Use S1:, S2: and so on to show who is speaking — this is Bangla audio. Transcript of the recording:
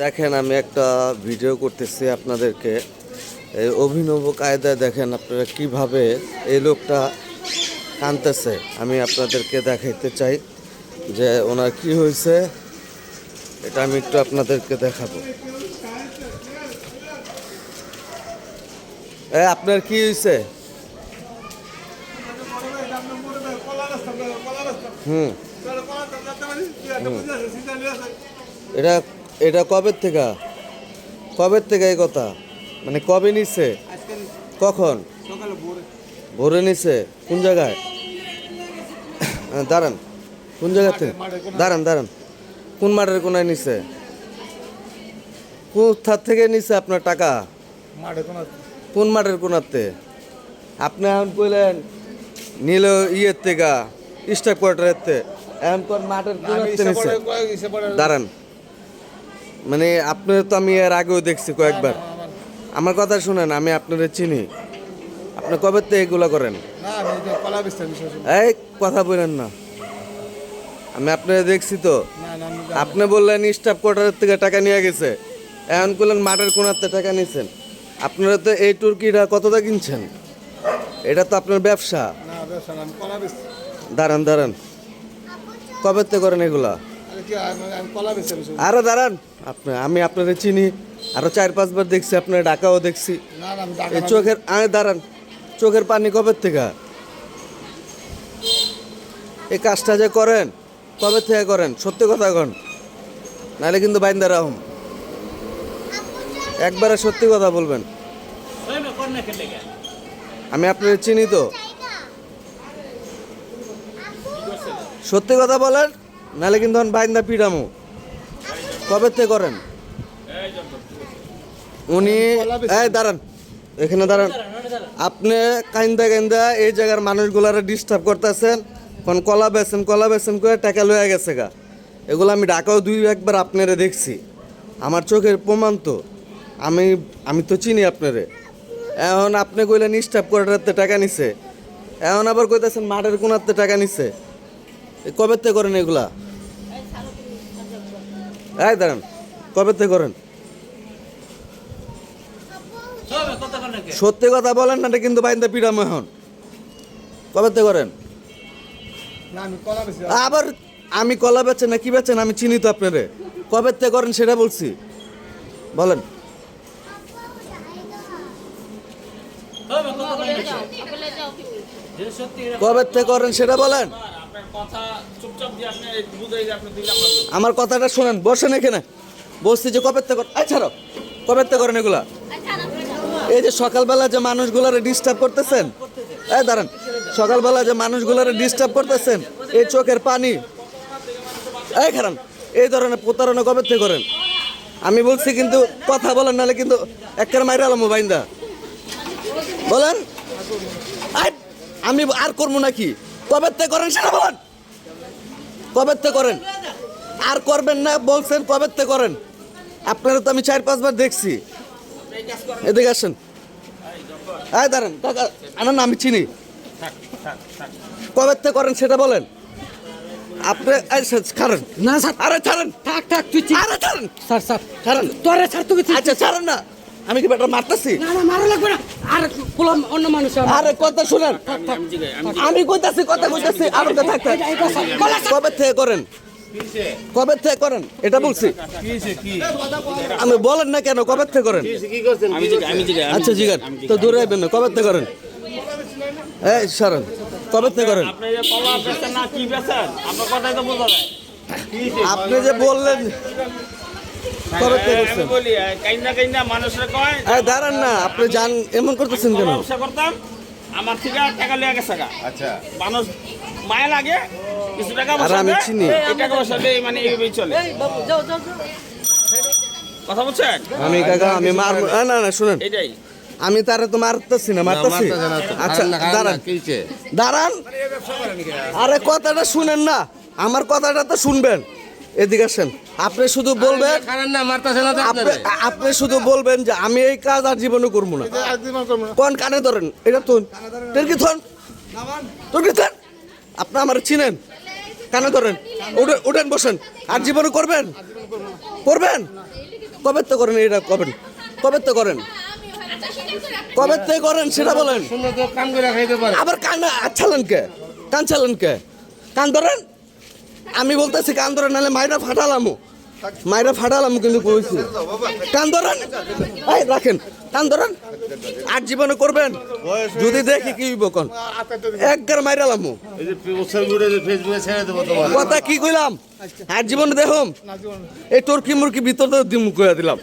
S1: দেখেন আমি একটা ভিডিও করতেছি আপনাদেরকে। এই অভিনব কায়দায় দেখেন আপনারা কীভাবে এই লোকটা কানতেছে। আমি আপনাদেরকে দেখাইতে চাই যে ওনার কি হয়েছে। এটা আমি একটু আপনাদেরকে দেখাবো। এ আপনার কি হয়েছে? হুম। এটা এটা কবের থেকে? কবের থেকে এই কথা? মানে কবে নিছে? কখন? ভোরে। নিছে? কোন জায়গায়? দাঁড়ান। কোন জায়গাতে দাঁড়ান দাঁড়ান। কোন মাঠের কোনায় নিছে? কোথার থেকে নিছে আপনার টাকা? কোন মাঠের কোনাতে? আপনি এখন কইলেন নিল ইয়ের থেকে স্টাফ কোয়ার্টারের এখন কোন মাঠের কোনাতে নিছে। দাঁড়ান। মানে আপনার তো আমি এর আগেও দেখছি কয়েকবার। আমার কথা শুনেন আমি আপনারা চিনি। আপনি কবে থেকে এগুলো করেন? এই কথা বলেন না। আমি আপনারা দেখছি তো। আপনি বললেন স্টাফ কোয়ার্টারের থেকে টাকা নিয়ে গেছে। এখন করলেন মাঠের কোনাতে টাকা নিয়েছেন আপনারা তো এই টুর্কিটা কতটা কিনছেন? এটা তো আপনার ব্যবসা। দাঁড়ান দাঁড়ান। কবে করেন এগুলা? আরও দাঁড়ান। আপনি আমি আপনাদের চিনি আরও চার পাঁচবার দেখছি আপনার ডাকাও দেখছি। এই চোখের আয় দাঁড়ান চোখের পানি কবে থেকে? এই কাজটা যে করেন কবে থেকে করেন? সত্যি কথা কন। নাহলে কিন্তু বাইন্দা রাহম। একবারে সত্যি কথা বলবেন। আমি আপনাদের চিনি তো। সত্যি কথা বলেন। নাহলে কিন্তু বাইন্দা পিডামু। কবে থেকে করেন? উনি এই দাঁড়ান, এখানে দাঁড়ান। আপনি কাইন্দা কাইন্দা এই জায়গার মানুষগুলারে ডিস্টার্ব করতেছেন, কোন কলা বেছেন কলা বেছেন করে টাকা লয়ে গেছে গা। এগুলো আমি ঢাকাও দুই একবার আপনারে দেখছি। আমার চোখের প্রমাণ তো। আমি আমি তো চিনি আপনারে। এখন আপনি কইলেন স্টাফ কোয়ার্টারতে টাকা নিছে। এখন আবার কইতেছেন মাঠের কোনাতে টাকা নিছে। কবে থেকে করেন এগুলা? এই দাঁড়ান কবে থেকে করেন? সত্যি কথা বলেন না এটা কিন্তু বাইন্দা পিড়াম এখন কবে থেকে করেন? আবার আমি কলা বেচেন না কি বেচেন? আমি চিনি তো আপনারে। কবে থেকে করেন সেটা বলছি। বলেন। কবে থেকে করেন সেটা বলেন। আমার কথাটা শোনেন বসেন এখানে। বসছি যে কবে থেকে করেন ছাড়ো কবে থেকে করেন এগুলা। এই যে সকালবেলা যে মানুষগুলারে ডিস্টার্ব করতেছেন এই দাঁড়ান সকালবেলা যে মানুষগুলারে ডিস্টার্ব করতেছেন এই চোখের পানি। এই খারান এই ধরনের প্রতারণা কবে থেকে করেন। আমি বলছি কিন্তু কথা বলেন নাহলে কিন্তু একের মাইরে আলাম বাইন্দা। বলেন? আই, আমি আর করব নাকি? কবে থেকে করেন সেটা বলেন কবে থেকে করেন? আর করবেন না বলছেন কবে থেকে করেন? আপনারা তো আমি চার পাঁচবার দেখছি। এদিকে আসেন। এই দাঁড়ান কাকা আনার না আমি চিনি। কবে থেকে করেন সেটা বলেন। আপনি ছাড়েন।
S2: না স্যার।
S1: আরে ছাড়েন।
S2: থাক থাক তুই
S1: আরে ছাড়েন।
S2: Sir sir.
S1: ছাড়েন।
S2: তোরে তুই চিন-
S1: আচ্ছা ছাড়েন না। আমি কি বেটা মারতেছি?
S2: না না মারো লাগবে না। আর অন্য মানুষ
S1: আরে কথা শুনেন।
S3: আমি
S1: কইতাছি কথা কইতাছি আর
S2: স্যার।
S1: কবে থেকে করেন? কবে থেকে করেন? এটা বলছি। আমি বলেন না কেন কবে থেকে করেন? আচ্ছা জিগার তো দূরে আইবেন না কবে থেকে করেন? এই সরেন কবে থেকে করেন?
S3: আপনি যে কলা বেচেন না কি বেচেন? আপনার কথাই তো বোঝা যায়।
S1: আপনি যে বললেন করছেন
S3: বলি মানুষের কয়
S1: এই দাঁড়ান না আপনি জান এমন করতেছেন কেন?
S3: কলা ব্যবসা করতাম আমার থেকে টাকা লিয়ে গেছে আচ্ছা। মানুষ মায়া লাগে কিছু টাকা
S1: আরে আমি চিনি।
S3: এই টাকা বসালে মানে এইভাবেই চলে। কথা বলছেন?
S1: আমি কাকা আমি মার না না না শুনেন।
S3: এইটাই।
S1: আমি তারে তো মারতেছি না মারতেছি। আচ্ছা দাঁড়ান। দাঁড়ান। আরে কথাটা শুনেন না। আমার কথাটা তো শুনবেন। এদিকে আসেন। আপনি শুধু বলবেন আপনি আপনি শুধু বলবেন যে আমি এই কাজ আর জীবনে করব না। কোন কানে ধরেন? এটা তুন তোর কি থন তোর কি থন আপনি আমার চিনেন। কানে ধরেন। উঠেন উঠেন বসেন। আর জীবনে করবেন? করবেন? কবে তো করেন এটা কবে কবে তো করেন? কবে তো করেন সেটা বলেন। আবার কান আচ্ছালেন কে? কান চালেন কে? কান ধরেন? আমি বলতেছি কান ধরেন নাহলে মাইরা ফাটালামু। মাইরা ফাটালামু কিন্তু কইছি। কান ধরেন। এই রাখেন। কান ধরেন। আর জীবনে করবেন। যদি দেখি কি হইব কোন। একবার মাইরালামু কথা কি কইলাম? আর জীবনে দেখুম। এই তোর কি মুরকি ভিতর দিম কইয়া দিলাম।